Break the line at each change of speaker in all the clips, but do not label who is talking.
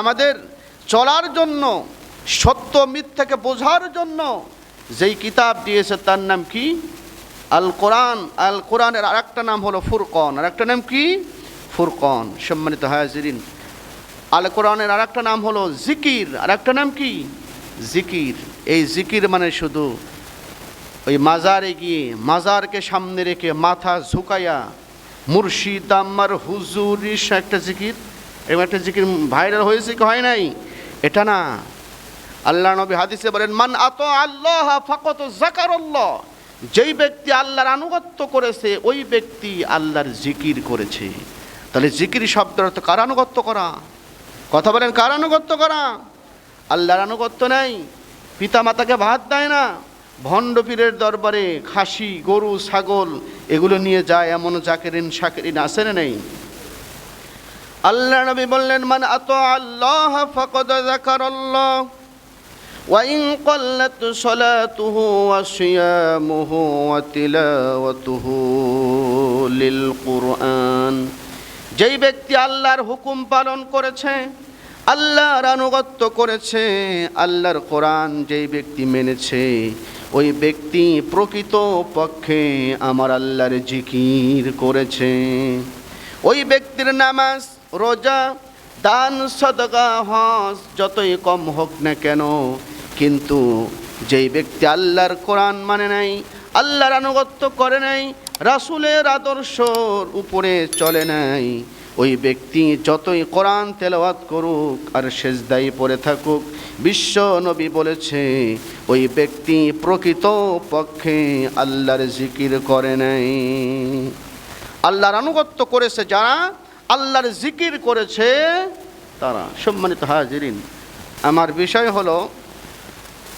আমাদের চলার জন্য, সত্য মিথ্যাকে বোঝার জন্য যেই কিতাব দিয়েছে তার নাম কি? আল কোরআন। আল কোরআনের আর একটা নাম হলো ফুরকন। আর একটা নাম কি? ফুরকন। সম্মানিত হাজিরিন, আল কোরআনের আর একটা নাম হলো জিকির। আর একটা নাম কি? জিকির। এই জিকির মানে শুধু ওই মাজারে গিয়ে, মাজারকে সামনে রেখে মাথা ঝুঁকাইয়া, মুর্শিদ আমার হুজুর একটা জিকির? এরকম একটা জিকির ভাইরাল হয়েছে কি হয় নাই? এটা না। আল্লাহ নবী হাদিসে বলেন, মান আত আল্লাহ ফাকত জাকারল্লাহ যেই ব্যক্তি আল্লাহর আনুগত্য করেছে, ওই ব্যক্তি আল্লাহর জিকির করেছে। তাহলে জিকির শব্দের অর্থ কার আনুগত্য করা? কথা বলেন, কার আনুগত্য করা? আল্লাহর আনুগত্য নেই। পিতা মাতাকে ভাত দেয় না। ভণ্ড পীরের দরবারে খাসি, গরু, ছাগল, এগুলো নিয়ে যায় এমন জাকেরিন, শাকেরিন আছে না নেই। আল্লাহ নবী বললেন মান আত আল্লাহ ফাকদ যাকারাল্লাহ وإن قلت صلاته وصيامه وتلاوته للقرآن যেই ব্যক্তি আল্লাহর হুকুম পালন করেছে আল্লাহর আনুগত্য করেছে আল্লাহর কোরআন যেই ব্যক্তি মেনেছে ওই ব্যক্তি প্রকৃত পক্ষে আমার আল্লাহর জিকির করেছে ওই ব্যক্তির নামাজ রোজা, দান, সদকা, হজ, যতই কম হোক না কেন, কিন্তু যেই ব্যক্তি আল্লাহর কোরআন মানে নাই, আল্লাহর আনুগত্য করে নাই, রাসুলের আদর্শর উপরে চলে নাই, ওই ব্যক্তি যতই কোরআন তেলাওয়াত করুক আর সেজদাই পড়ে থাকুক, বিশ্ব নবী বলেছে, ওই ব্যক্তি প্রকৃত পক্ষে আল্লাহর জিকির করে নাই। আল্লাহর আনুগত্য করেছে যারা আল্লাহর জিকির করেছে তারা। সম্মানিত হাজিরিন, আমার বিষয় হলো,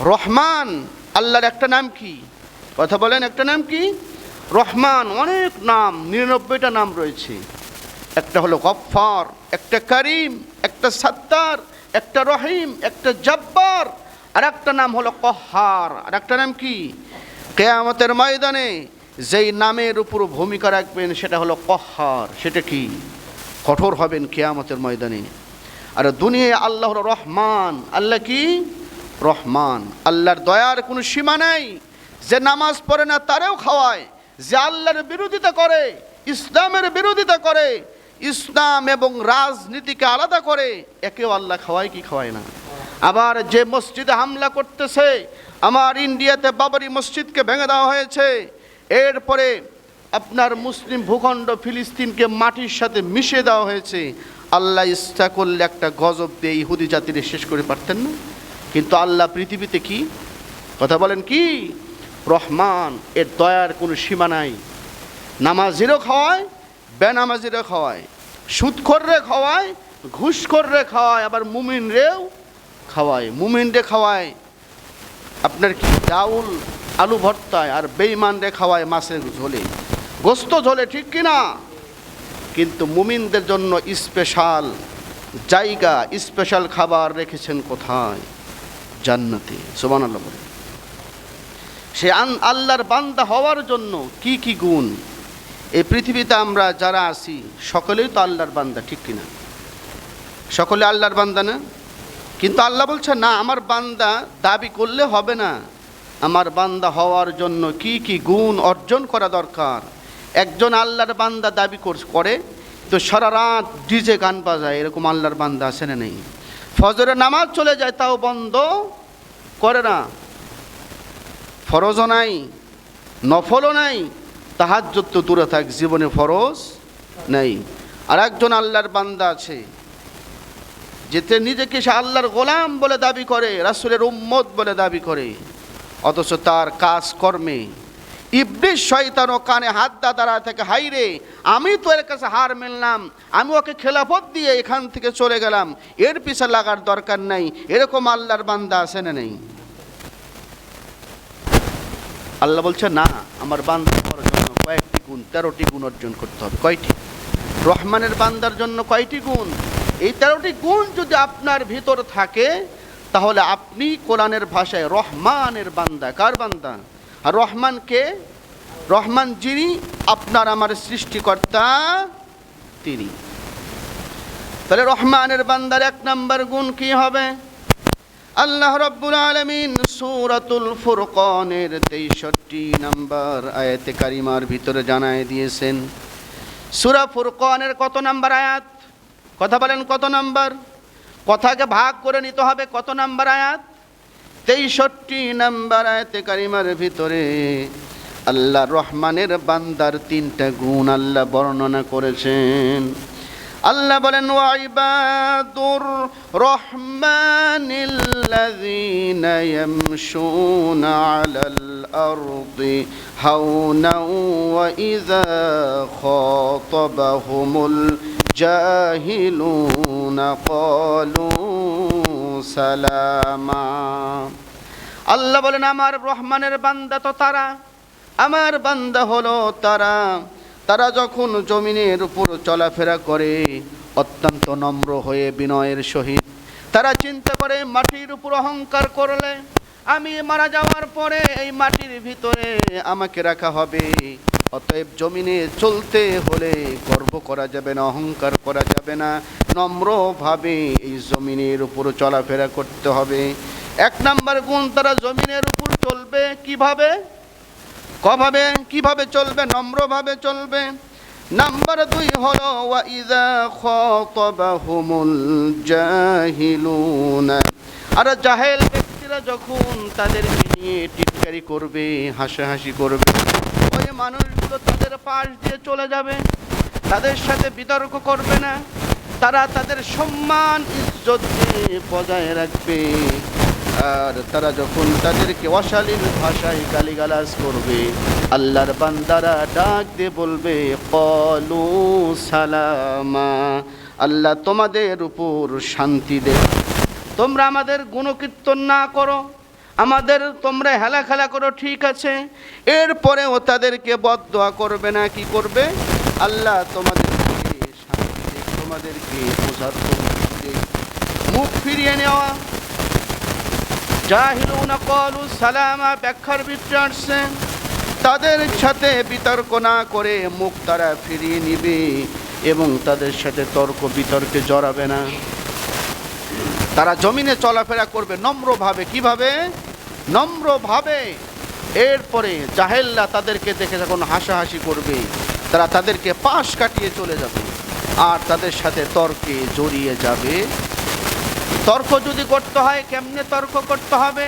রহমান আল্লাহর একটা নাম কি? কথা বলেন, একটা নাম কি? রহমান অনেক নাম, নিরানব্বইটা নাম রয়েছে। একটা হলো গফফার, একটা করিম, একটা সত্তার, একটা রহিম, একটা জব্বার, আর একটা নাম হলো কহার। আর একটা নাম কি? কেয়ামতের ময়দানে যেই নামের উপর ভূমিকা রাখবেন সেটা হলো কহার। সেটা কি? কঠোর হবেন কেয়ামতের ময়দানে। আর দুনিয়ায় আল্লাহ হলো রহমান, আল্লাহ কি? রহমান। আল্লাহর দয়ার কোনো সীমা নাই। যে নামাজ পড়ে না, তারেও খাওয়ায়। যে আল্লাহর বিরোধিতা করে, ইসলামের বিরোধিতা করে, ইসলাম এবং রাজনীতিকে আলাদা করে, একেও আল্লাহ খাওয়ায় কি খাওয়ায় না। আবার যে মসজিদে হামলা করতেছে, আমার ইন্ডিয়াতে বাবরি মসজিদকে ভেঙে দেওয়া হয়েছে। এরপরে আপনার মুসলিম ভূখণ্ড ফিলিস্তিনকে মাটির সাথে মিশে দেওয়া হয়েছে। আল্লাহ ইচ্ছা করলে একটা গজব দিয়ে ইহুদি জাতিরে শেষ করে পারতেন না। কিন্তু আল্লাহ পৃথিবীতে কি? কথা বলেন কি? রহমান, এর দয়ার কোনো সীমা নাই। নামাজিরও খাওয়ায়, বেনামাজিরও খাওয়ায়। সুদখোররে খাওয়ায়, ঘুষখোররে খাওয়ায়, আবার মুমিন রেও খাওয়ায়। মুমিন রে খাওয়ায়, আপনার কি ডাউল আলু ভর্তায় আর বেইমান রে খাওয়ায় মাছের ঝোলে? গোস্ত ঝোলে ঠিক কি না কিন্তু মুমিনদের জন্য স্পেশাল জায়গা, স্পেশাল খাবার রেখেছেন কোথায়? জান্নাতে। সোমান আল্লাহ বলে সে আল্লাহর বান্দা হওয়ার জন্য কি কি গুণ? এই পৃথিবীতে আমরা যারা আছি, সকলেই তো আল্লাহর বান্দা, ঠিক কিনা? সকলে আল্লাহর বান্দা না? কিন্তু আল্লাহ বলছে, না, আমার বান্দা দাবি করলে হবে না। আমার বান্দা হওয়ার জন্য কি কি গুণ অর্জন করা দরকার? একজন আল্লাহর বান্দা দাবি কর- তো সারা রাত ডিজে গান বাজায়, এরকম আল্লাহর বান্দা আছে না নেই। ফজরে নামাজ চলে যায়, তাও বন্ধ করে না। ফরজও নাই, নফলও নাই তাহাজ্জত তো দূরে থাক, জীবনে ফরজ নেই। আর একজন আল্লাহর বান্দা আছে, যেতে নিজেকে সে আল্লাহর গোলাম বলে দাবি করে, রাসুলের উম্মত বলে দাবি করে, অথচ তার কাজ কর্মে ইবলিশ শয়তান ও কানে হাত দা দাঁড়া থেকে হাই রে আমি তো এর কাছে হার মেললাম, আমি ওকে খেলাফত দিয়ে এখান থেকে চলে গেলাম, এর পিছে লাগার দরকার নাই, এরকম আল্লাহর বান্দা আছে না নেই? আল্লাহ বলছে, না, আমার বান্দা হওয়ার জন্য কয়েকটি গুণ, তেরোটি গুণ অর্জন করতে হবে। কয়টি? রহমানের বান্দার জন্য কয়টি গুণ? এই তেরোটি গুণ যদি আপনার ভিতর থাকে, তাহলে আপনি কোরআনের ভাষায় রহমানের বান্দা, কার বান্দা? আর রহমান যিনি, আপনার আমার সৃষ্টিকর্তা তিনি। তাহলে রহমানের বান্দার এক নম্বর গুণ কি হবে? আল্লাহ রব্বুল আলমিন সুরাতুল ফুরকনের তেইষট্টি নম্বর আয়াতে কারিমার ভিতরে জানায় দিয়েছেন, সুরা ফুরকনের কত নম্বর আয়াত? কথা বলেন কত নম্বর? কথাকে ভাগ করে নিতে হবে কত নম্বর আয়াত? তেইষট্টি নাম্বার আয়াতে কারিমার ভিতরে আল্লাহ রহমানের বান্দার তিনটা গুণ আল্লাহ বর্ণনা করেছেন। আল্লাহ বলেন ওয়াইবাদুর রহমানিল্লাযীনা ইয়ামশুনা আলাল আরদি হাওনা ওয়া ইযা খাতাবাহুমুল জাহিলুনা ক্বালু সালামা। আল্লাহ বলেন, আমার রহমানের বান্দা তো তারা, আমার বান্দা হলো তারা। তারা যখন জমিনের উপর চলাফেরা করে, অত্যন্ত নম্র হয়ে বিনয়ের সহিত, তারা চিন্তা করে মাটির উপর অহংকার করলে আমি মারা যাওয়ার পরে এই মাটির ভিতরে আমাকে রাখা হবে। অতএব জমিনে চলতে হলে গর্ব করা যাবে না, অহংকার করা যাবে না। নম্রভাবে এই জমিনের উপর চলাফেরা করতে হবে। এক নাম্বার গুণ তারা জমিনের উপর চলবে কীভাবে? কভাবে? কীভাবে চলবে? নম্রভাবে চলবে। নাম্বার দুই হলো আর জাহেল ব্যক্তিরা যখন তাদেরকে নিয়ে টিটকারি করবে, হাসাহাসি করবে, ওই মানুষগুলো তাদের পাশ দিয়ে চলে যাবে, তাদের সাথে বিতর্ক করবে না, তারা তাদের সম্মান, ইজ্জত বজায় রাখবে। আর তারা যখন তাদেরকে অশালীন ভাষায় গালিগালাজ করবে, আল্লাহর বান্দারা ডাক দিয়ে বলবে, কলু সালামা, আল্লাহ তোমাদের উপর শান্তি দে তোমরা আমাদের গুণকীর্তন না করো। আমাদের তোমরা হেলা খেলা করো ঠিক আছে। এরপরেও তাদেরকে বদদোয়া করবে না কি করবে? আল্লাহ দেক, তোমাদেরকে। মুখ ফিরিয়ে নেওয়া। জাহিলুনা কলু সালামা ব্যাখ্যার আসছে। তাদের সাথে বিতর্ক না করে মুখ তারা ফিরিয়ে নিবে এবং তাদের সাথে তর্ক বিতর্কে জড়াবে না। তারা জমিনে চলাফেরা করবে নম্রভাবে। কীভাবে? নম্রভাবে। এরপরে জাহেল্লা তাদেরকে দেখে যখন হাসাহাসি করবে, তারা তাদেরকে পাশ কাটিয়ে চলে যাবে আর তাদের সাথে তর্কে জড়িয়ে যাবে। তর্ক যদি করতে হয়, কেমনে তর্ক করতে হবে?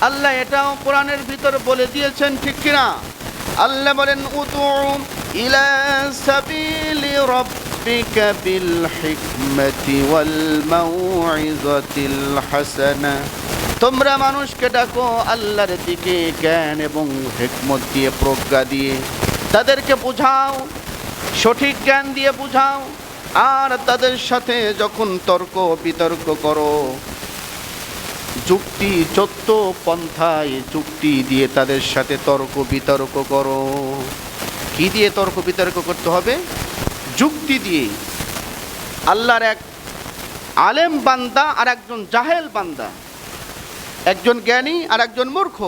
আল্লাহ এটাও কোরআনের ভিতর বলে দিয়েছেন, ঠিক কিনা? আল্লাহ বলেন উদু ইলা সাবিলি রাব্বিকা হিকমাতি ওয়াল মাউইজাতিল হাসানা তোমরা মানুষকে ডাকো আল্লাহর দিকে জ্ঞান এবং হিকমত দিয়ে প্রজ্ঞা দিয়ে। তাদেরকে বুঝাও, সঠিক জ্ঞান দিয়ে বুঝাও, আর তাদের সাথে যখন তর্ক বিতর্ক করো, যুক্তি চত্ব পন্থায় যুক্তি দিয়ে তাদের সাথে তর্ক বিতর্ক করো। কি দিয়ে তর্ক বিতর্ক করতে হবে? যুক্তি দিয়ে আল্লাহর এক আলেম বান্দা আর একজন জাহেল বান্দা। একজন জ্ঞানী আর একজন মূর্খ।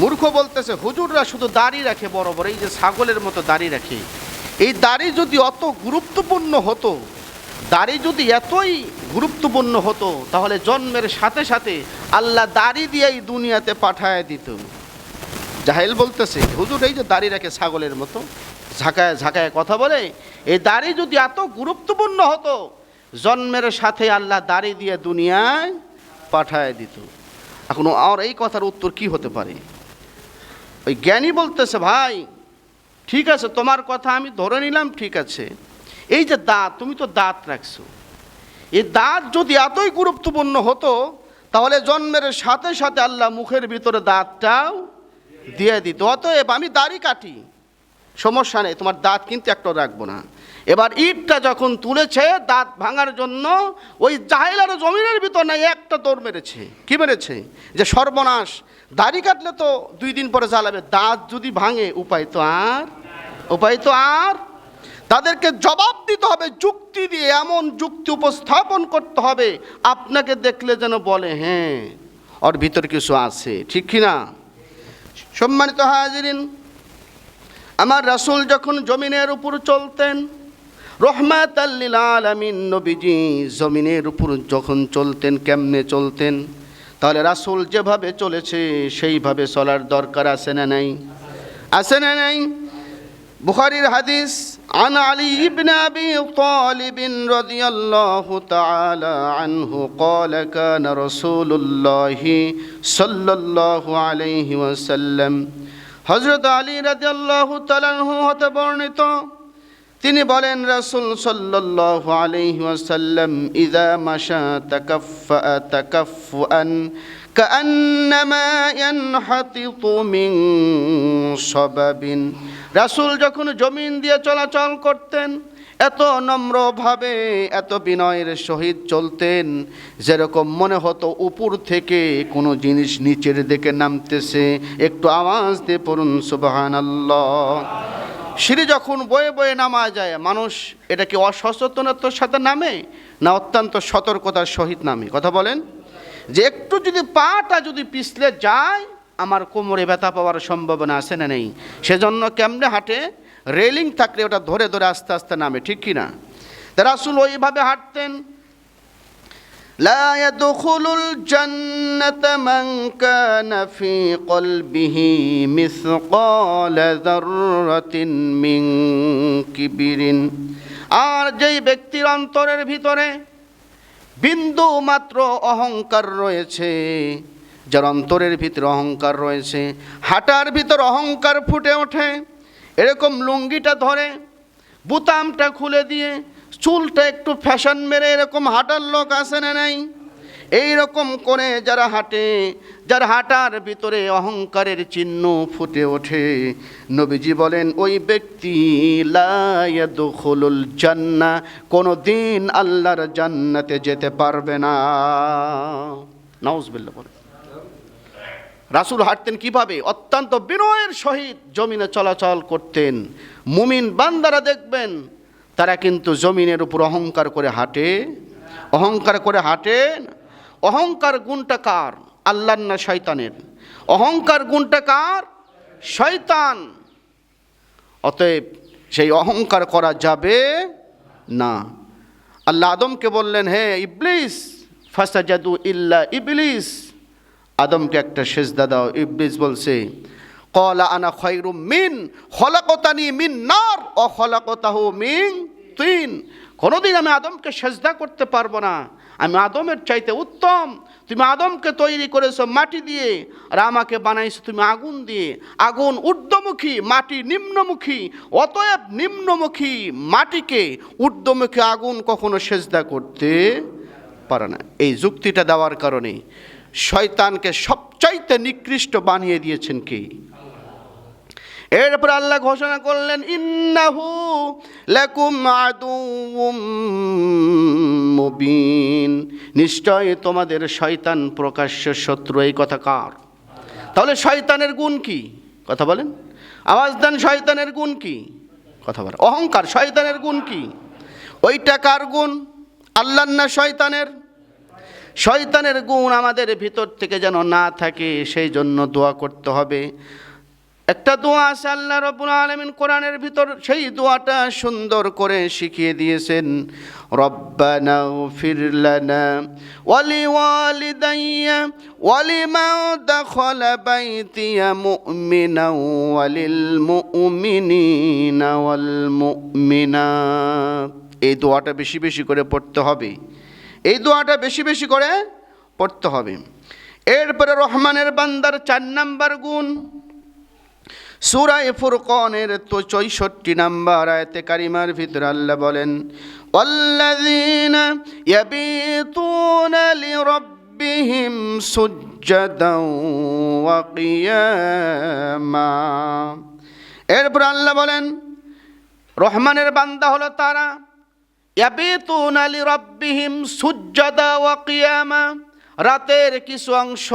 মূর্খ বলতেছে, হুজুররা শুধু দাড়ি রাখে বড় বড় এই যে ছাগলের মতো দাড়ি রাখে। এই দাড়ি যদি অত গুরুত্বপূর্ণ হতো, দাড়ি যদি এতই গুরুত্বপূর্ণ হতো, তাহলে জন্মের সাথে সাথে আল্লাহ দাড়ি দিয়েই দুনিয়াতে পাঠায় দিত। জাহেল বলতেছে, হুজুর, এই যে দাড়ি রাখে ছাগলের মতো ঝাঁকায় ঝাঁকায় কথা বলে, এই দাড়ি যদি এত গুরুত্বপূর্ণ হতো, জন্মের সাথে আল্লাহ দাড়ি দিয়ে দুনিয়ায় পাঠায় দিত। এখন আর এই কথার উত্তর কি হতে পারে? ওই জ্ঞানী বলতেছে, ভাই, ঠিক আছে, তোমার কথা আমি ধরে নিলাম, ঠিক আছে। এই যে দাঁত, তুমি তো দাঁত রাখছো। এই দাঁত যদি এতই গুরুত্বপূর্ণ হতো, তাহলে জন্মের সাথে সাথে আল্লাহ মুখের ভিতরে দাঁতটাও দিয়ে দিত। অতএব আমি দাড়ি কাটি। সমস্যা নেই, তোমার দাঁত কিন্তু একটা রাখব না। এবার ইটটা যখন তুলেছে, দাঁত ভাঙার জন্য ওই জাহেলার জমিনের ভিতর নাই একটা দৌড় মেরেছে। কি মেরেছে? যে সর্বনাশ। দাড়ি কাটলে তো দুই দিন পরে জ্বালাবে। দাঁত যদি ভাঙে, উপায় তো আর? উপায় তো আর? তাদেরকে জবাব দিতে হবে, যুক্তি দিয়ে, এমন যুক্তি উপস্থাপন করতে হবে। আপনাকে দেখলে যেন বলে হ্যাঁ ওর ভিতর কিছু আছে। ঠিক কি না? সম্মানিত হাজিরিন আমার রাসূল যখন জমিনের উপর চলতেন রহমাত আল্লিল আলামিন নবীজি জমিনের উপর যখন চলতেন কেমনে চলতেন তাহলে রাসূল যেভাবে চলেছে সেইভাবে চলার দরকার আছে না নাই আছে না নাই বুখারীর হাদিস عن علي بن أبي طالب رضي الله تعالى عنه قال كان رسول الله صلى الله عليه وسلم হজরত আলী রাজি আল্লাহ তালাহু হতে বর্ণিত, তিনি বলেন, রাসুল সাল্লাহ আলাইহি ওয়াসাল্লাম মাসা মাশা তাকাফফা তাকাফফুআন, কাআন্নামা ইয়ানহাতিতু মিন সবাবিন। রাসূল যখন জমিন দিয়ে চলাচল করতেন এত নম্রভাবে, এত বিনয়ের সহিত চলতেন, যেরকম মনে হতো উপর থেকে কোনো জিনিস নিচের দিকে নামতেছে। একটু আওয়াজ দিয়ে পড়ুন, সুবহানাল্লাহ। সিঁড়ি যখন বয়ে বয়ে নামা যায়, মানুষ এটা কি অসচেতনতার সাথে নামে না অত্যন্ত সতর্কতার সহিত নামে। কথা বলেন? যে একটু যদি পাটা যদি পিছলে যায়, আমার কোমরে ব্যথা পাওয়ার সম্ভাবনা আছে না নেই? সেজন্য কেমনে হাঁটে? রেলিং থাকলে ওটা ধরে ধরে আস্তে আস্তে নামে ঠিক কি না তা রাসুল ওইভাবে হাঁটতেন لا يدخل الجنة من كان في قلبه مثقال ذرة من كبر আর যেই ব্যক্তির অন্তরের ভিতরে বিন্দু মাত্র অহংকার রয়েছে যার অন্তরের ভিতরে অহংকার রয়েছে হাঁটার ভিতর অহংকার ফুটে ওঠে এরকম লুঙ্গিটা ধরে, বুতামটা খুলে দিয়ে, চুলটা একটু ফ্যাশন মেরে এরকম হাঁটার লোক আসে না নাই? এই রকম করে যারা হাঁটে, যার হাঁটার ভিতরে অহংকারের চিহ্ন ফুটে ওঠে, নবীজি বলেন, ওই ব্যক্তি জান্না কোনো দিন আল্লাহর জান্নাতে যেতে পারবে না। নাউজবিল্লা বলে রাসুল হাঁটতেন কীভাবে? অত্যন্ত বিনয়ের সহিত জমিনে চলাচল করতেন। মুমিন বান্দারা দেখবেন, তারা কিন্তু জমিনের উপর অহংকার করে হাঁটে। অহংকার করে হাঁটে অহংকার গুণটা কার? আল্লাহর না শয়তানের? অহংকার গুণটা কার? শয়তান। অতএব সেই অহংকার করা যাবে না। আল্লাহ আদমকে বললেন, হে ইবলিস ফাসা জাদু ইল্লা ইবলিস। আদমকে একটা সেজদা দাও, ইবলিস বলছে, কলা আনা খয়রুম মিন, খলাকতানি মিন নার ও খলাকতাহু মিন তিন। কোনোদিন আমি আদমকে সেজদা করতে পারব না। আমি আদমের চাইতে উত্তম। তুমি আদমকে তৈরি করেছ মাটি দিয়ে, আর আমাকে বানাইছো তুমি আগুন দিয়ে। আগুন ঊর্ধ্বমুখী, মাটি নিম্নমুখী, অতএব নিম্নমুখী মাটিকে ঊর্ধ্বমুখী আগুন কখনো সেজদা করতে পারে না। এই যুক্তিটা দেওয়ার কারণে শয়তানকে সবচাইতে নিকৃষ্ট বানিয়ে দিয়েছেন কে? এরপর আল্লাহ ঘোষণা করলেন, ইন্নাহু লাকুম আদুউম মুবিন। নিশ্চয় তোমাদের শয়তান প্রকাশ্য শত্রু, এই কথা কার? তাহলে শয়তানের গুণ কি? কথা বলেন। আওয়াজ দেন, শয়তানের গুণ কি? কথা বলেন। অহংকার, শয়তানের গুণ কি? ওইটা কার গুণ? আল্লাহর না শয়তানের? শয়তানের গুণ আমাদের ভিতর থেকে যেন না থাকে, সেই জন্য দোয়া করতে হবে। একটা দোয়া আছে আল্লাহ রব্বুল আলমিন কোরআনের ভিতর, সেই দোয়াটা সুন্দর করে শিখিয়ে দিয়েছেন। রব্বানা ফির লানা ওয়ালি ওয়ালিদাইয়া ওয়ালি মা দখল বাইতিয়া মুমিনা ওয়ালিল মুমিনিনা ওয়াল মুমিনাত এই দোয়াটা বেশি বেশি করে পড়তে হবে। এই দোয়াটা বেশি বেশি করে পড়তে হবে এরপরে রহমানের বান্দার চার নাম্বার গুণ সুরায় ফুরকনের তো চৌষট্টি নাম্বার আয়তে কারিমার ভিতরে আল্লাহ বলেন والذين يبيتون لربهم سجدا وقياما এরপর আল্লাহ বলেন রহমানের বান্দা হলো তারা রাতের কিছু অংশ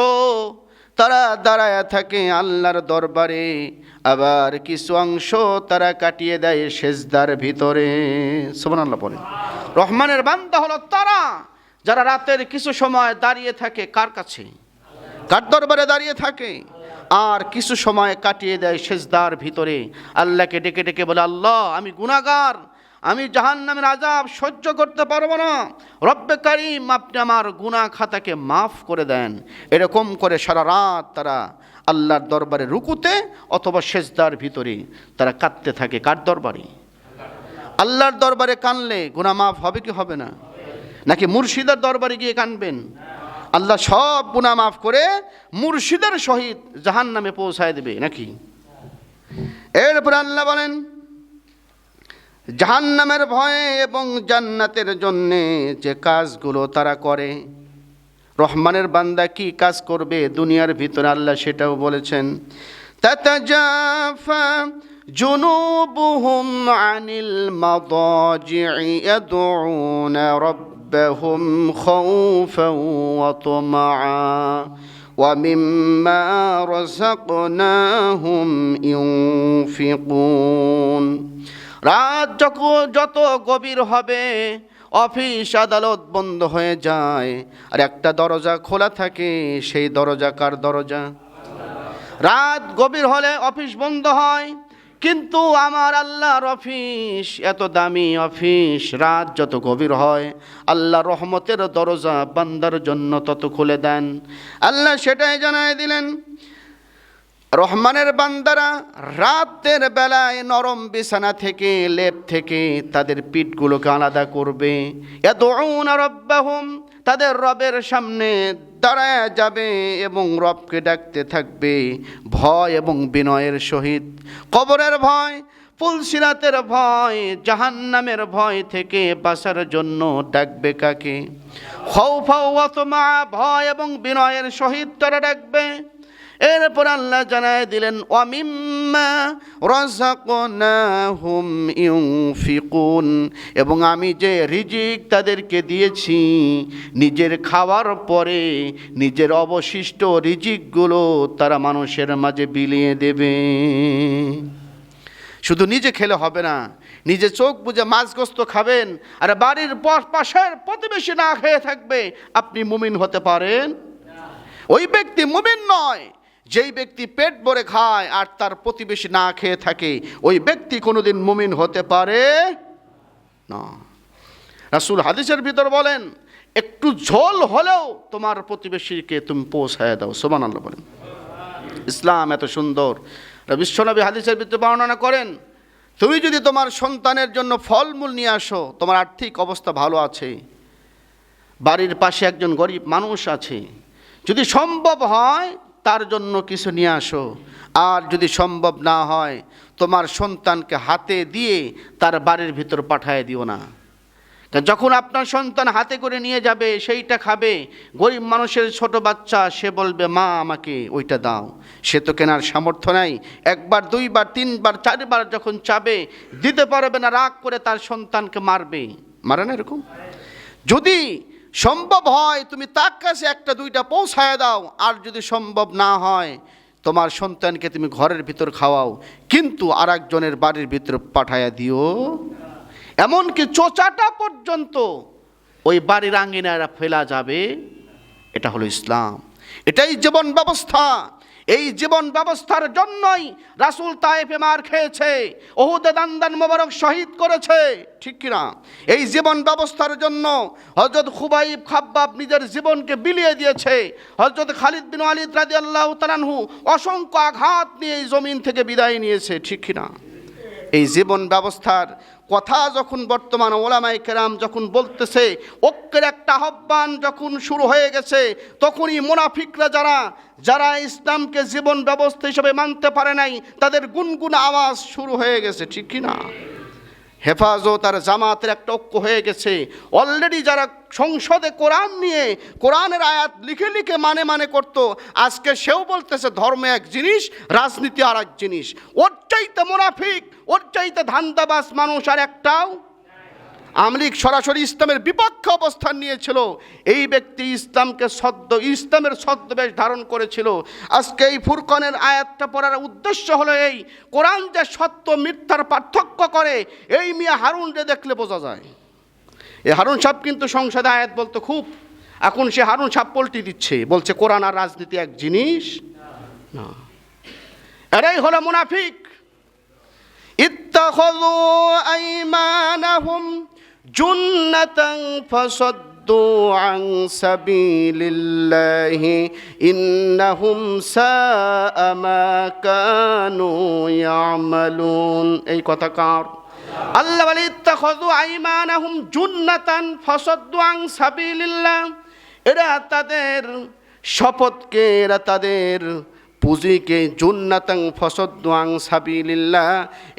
তারা দাঁড়ায় থাকে আল্লাহর দরবারে, আবার কিছু অংশ তারা কাটিয়ে দেয় সেজদার ভিতরে। সুবহানাল্লাহ বলেন রহমানের বান্দা হলো তারা যারা রাতের কিছু সময় দাঁড়িয়ে থাকে কার কাছে? কার দরবারে দাঁড়িয়ে থাকে? আর কিছু সময় কাটিয়ে দেয় সেজদার ভিতরে। আল্লাহকে ডেকে ডেকে বলে, আল্লাহ, আমি গুনাগার আমি জাহান নামের আজাব সহ্য করতে পারব না। রব্বে কারিম আপনি আমার গুনা খাতাকে মাফ করে দেন। এরকম করে সারা রাত তারা আল্লাহর দরবারে রুকুতে অথবা সেজদার ভিতরে তারা কাঁদতে থাকে। কার দরবারে? আল্লাহর দরবারে কানলে গুনা মাফ হবে কি হবে না? নাকি মুর্শিদের দরবারে গিয়ে কানবেন আল্লাহ সব গুনাহ মাফ করে মুর্শিদের সহিত জাহান নামে পৌঁছায় দেবে নাকি? এরপর আল্লাহ বলেন জাহান্নামের ভয়ে এবং জান্নাতের জন্যে যে কাজগুলো তারা করে রহমানের বান্দা কি কাজ করবে দুনিয়ার ভিতরে আল্লাহ সেটাও বলেছেন তাতাজাফা জুনুবুহুম আনিল মাদাজি'i ইয়াদউনা রাব্বাহুম খাউফান ওয়া তামাআ ومما رزقناهم ينفقون রাত যখন যত গভীর হবে, অফিস আদালত বন্ধ হয়ে যায়। আর একটা দরজা খোলা থাকে, সেই দরজা কার দরজা? রাত গভীর হলে অফিস বন্ধ হয়, কিন্তু আমার আল্লাহর অফিস, এত দামি অফিস, রাত যত গভীর হয়, আল্লাহ রহমতের দরজা বান্দার জন্য তত খুলে দেন। আল্লাহ সেটাই জানাই দিলেন রহমানের বান্দারা রাতের বেলায় নরম বিছানা থেকে, লেপ থেকে তাদের পিঠগুলোকে আলাদা করবে। এত রব্বাহুম, তাদের রবের সামনে দাঁড়ায় যাবে এবং রবকে ডাকতে থাকবে ভয় এবং বিনয়ের সহিত। কবরের ভয়, ফুলসিরাতের ভয়, জাহান্নামের ভয় থেকে বাঁচার জন্য ডাকবে কাকে? অতমা ভয় এবং বিনয়ের সহিত তারা ডাকবে। এরপর আল্লাহ জানায় দিলেন অমিম্মা রাযাকনাহুম ইউনফিকুন। এবং আমি যে রিজিক তাদেরকে দিয়েছি, নিজের খাওয়ার পরে নিজের অবশিষ্ট রিজিকগুলো তারা মানুষের মাঝে বিলিয়ে দেবে। শুধু নিজে খেলে হবে না, নিজে চোখ বুঝে মাছগ্রস্ত খাবেন, আর বাড়ির পাশের প্রতিবেশী না খেয়ে থাকবে, আপনি মুমিন হতে পারেন? ওই ব্যক্তি মুমিন নয় যেই ব্যক্তি পেট ভরে খায় আর তার প্রতিবেশী না খেয়ে থাকে, ওই ব্যক্তি কোনোদিন মুমিন হতে পারে না। রাসুল হাদিসের ভিতর বলেন, একটু ঝোল হলেও তোমার প্রতিবেশীকে তুমি পৌঁছায় দাও সোমান আল্লাহ বলেন। ইসলাম এত সুন্দর। বিশ্বনবী হাদিসের ভিতরে বর্ণনা করেন, তুমি যদি তোমার সন্তানের জন্য ফলমূল নিয়ে আসো, তোমার আর্থিক অবস্থা ভালো আছে, বাড়ির পাশে একজন গরিব মানুষ আছে, যদি সম্ভব হয় তার জন্য কিছু নিয়ে আসো। আর যদি সম্ভব না হয়, তোমার সন্তানকে হাতে দিয়ে তার বাড়ির ভিতর পাঠায় দিও না। যখন আপনার সন্তান হাতে করে নিয়ে যাবে, সেইটা খাবে, গরিব মানুষের ছোট বাচ্চা, সে বলবে, মা, আমাকে ওইটা দাও। সে তো কেনার সামর্থ্য নাই। একবার, দুইবার, তিনবার, চারবার যখন চাবে, দিতে পারবে না, রাগ করে তার সন্তানকে মারবে। মারে না এরকম? যদি সম্ভব হয় তুমি তার কাছে একটা, দুইটা পৌঁছায় দাও, আর যদি সম্ভব না হয়, তোমার সন্তানকে তুমি ঘরের ভিতর খাওয়াও, কিন্তু আর একজনের বাড়ির ভিতর পাঠায়া দিও। এমনকি চোচাটা পর্যন্ত ওই বাড়ির আঙ্গিনায় ফেলা যাবে, এটা হলো ইসলাম। এটাই জীবন ব্যবস্থা। এই জীবন ব্যবস্থার জন্যই রাসুল তায়েফে মার খেয়েছে, ওহুদে দান্দান মোবারক শহীদ করেছে, ঠিক কিনা? এই জীবন ব্যবস্থার জন্য হজরত খুবাইব খাব্বাব নিজের জীবনকে বিলিয়ে দিয়েছে। হজরত খালিদ বিন আলিদ রাজি আল্লাহ তালানহু অসংখ্য আঘাত নিয়ে এই জমিন থেকে বিদায় নিয়েছে, ঠিক কিনা? এই জীবন ব্যবস্থার কথা যখন বর্তমান ওলামাই কেরাম যখন বলতেছে ঐক্যের একটা আহ্বান যখন শুরু হয়ে গেছে, তখনই মুনাফিকরা যারা যারা ইসলামকে জীবন ব্যবস্থা হিসেবে মানতে পারে নাই, তাদের গুনগুন আওয়াজ শুরু হয়ে গেছে, ঠিক কি না? হেফাজত আর জামাতের একটা ঐক্য হয়ে গেছে। অলরেডি যারা সংসদে কোরআন নিয়ে, কোরআনের আয়াত লিখে লিখে মানে মানে করত, আজকে সেও বলতেছে, ধর্ম এক জিনিস, রাজনীতি আর এক জিনিস। ওর চাইতে মোনাফিক, ওর চাইতে ধান্দাবাস মানুষ আর একটাও আমলিক সরাসরি ইসলামের বিপক্ষে অবস্থান নিয়েছিল। এই ব্যক্তি ইসলামকে সদ্য, ইসলামের সদ্যবেশ ধারণ করেছিল। আজকে এই ফুরকনের আয়াতটা পড়ার উদ্দেশ্য হলো এই, কোরআন যে সত্য, মিথ্যার পার্থক্য করে, এই মিয়া হারুন যে দেখলে বোঝা যায়। এই হারুন সাহেব কিন্তু সংসদে আয়াত বলতো খুব, এখন সে হারুন সাহ পল্টি দিচ্ছে, বলছে কোরআন আর রাজনীতি এক জিনিস? না। এরাই হলো মুনাফিক। ইত্তাখযু আইমানাহুম জুন্নতং ফসদ্দু আন সাবিলিল্লাহি ইন্নাহুম সাআ মা কানু ইয়ামালুন। এই কথা কার? আল্লাহ বলে, ইত্তাখাযু আইমানাহুম জুন্নাতান ফসদ্দু আন সাবিলিল্লাহ। এরা তাদের শপথকে, এরা তাদের পুঁজিকে জুন্নাতং ফসদ্দাং সাবিলিল্লাহ।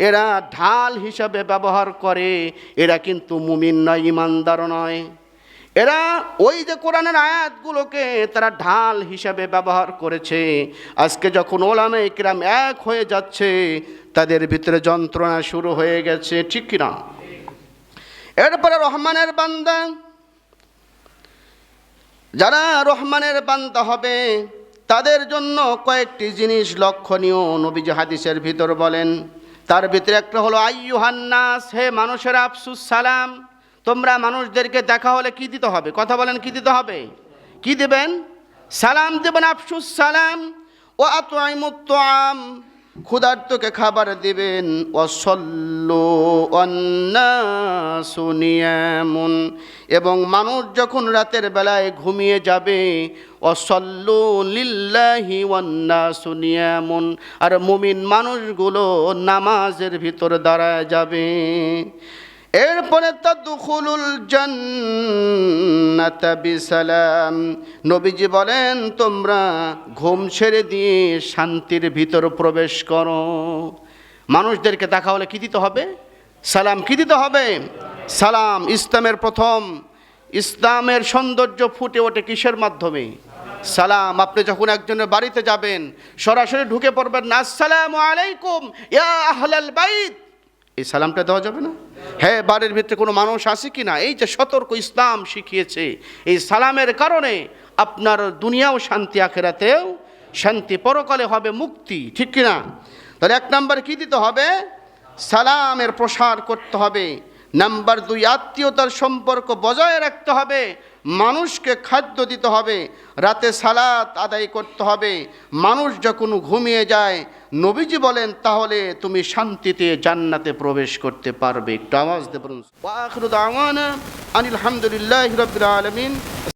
এরা ঢাল হিসাবে ব্যবহার করে, এরা কিন্তু মুমিন নয়, ইমানদার নয়। এরা ওই যে কোরআনের আয়াতগুলোকে তারা ঢাল হিসাবে ব্যবহার করেছে। আজকে যখন ওলামে কিরাম এক হয়ে যাচ্ছে, তাদের ভিতরে যন্ত্রণা শুরু হয়ে গেছে, ঠিক কিনা? এরপরে রহমানের বান্দা, যারা রহমানের বান্দা হবে তাদের জন্য কয়েকটি জিনিস লক্ষণীয়, নবীজ হাদিসের ভিতর বলেন। তার ভিতরে একটা হলো আইয়ু হান্নাস হে মানুষের, আফসুস সালাম, তোমরা মানুষদেরকে দেখা হলে কী দিতে হবে? কথা বলেন, কী দিতে হবে? কি দেবেন? সালাম দেবেন, আফসুস সালাম ও আত আম ক্ষুধার্তকে খাবার দিবেন। অসল্লো অন্যাসুনিয়ামুন এবং মানুষ যখন রাতের বেলায় ঘুমিয়ে যাবে, অসল্লু লিল্লাহি অন্যাসুনিয়ামুন আর মুমিন মানুষগুলো নামাজের ভিতর দাঁড়ায় যাবে। এরপরে তাদখুলুল জান্নাতা বিসালাম। নবীজি বলেন, তোমরা ঘুম ছেড়ে দিয়ে শান্তির ভিতর প্রবেশ করো। মানুষদেরকে দেখা হলে কি দিতে হবে? সালাম কি দিতে হবে? সালাম, ইসলামের প্রথম। ইসলামের সৌন্দর্য ফুটে ওঠে কিসের মাধ্যমে? সালাম, আপনি যখন একজনের বাড়িতে যাবেন, সরাসরি ঢুকে পড়বেন না, আসসালামু আলাইকুম, ইয়া আহলাল বাইত। এই সালামটা দেওয়া যাবে না? হ্যাঁ বাড়ির ভিতরে কোনো মানুষ আছে কি না? এই যে সতর্ক ইসলাম শিখিয়েছে, এই সালামের কারণে আপনার দুনিয়াও শান্তি, আখেরাতেও শান্তি, পরকালে হবে মুক্তি, ঠিক কি না? তাহলে এক নাম্বার কি দিতে হবে? সালামের প্রসার করতে হবে। নাম্বার দুই, আত্মীয়তার সম্পর্ক বজায় রাখতে হবে। মানুষকে খাদ্য দিতে হবে, রাতে সালাত আদায় করতে হবে। মানুষ যখন ঘুমিয়ে যায়, নবীজি বলেন, তাহলে তুমি শান্তিতে জান্নাতে প্রবেশ করতে পারবে। একটু আওয়াজ দেবেন আনিল হামদুলিল্লাহ রবিল আলমিন।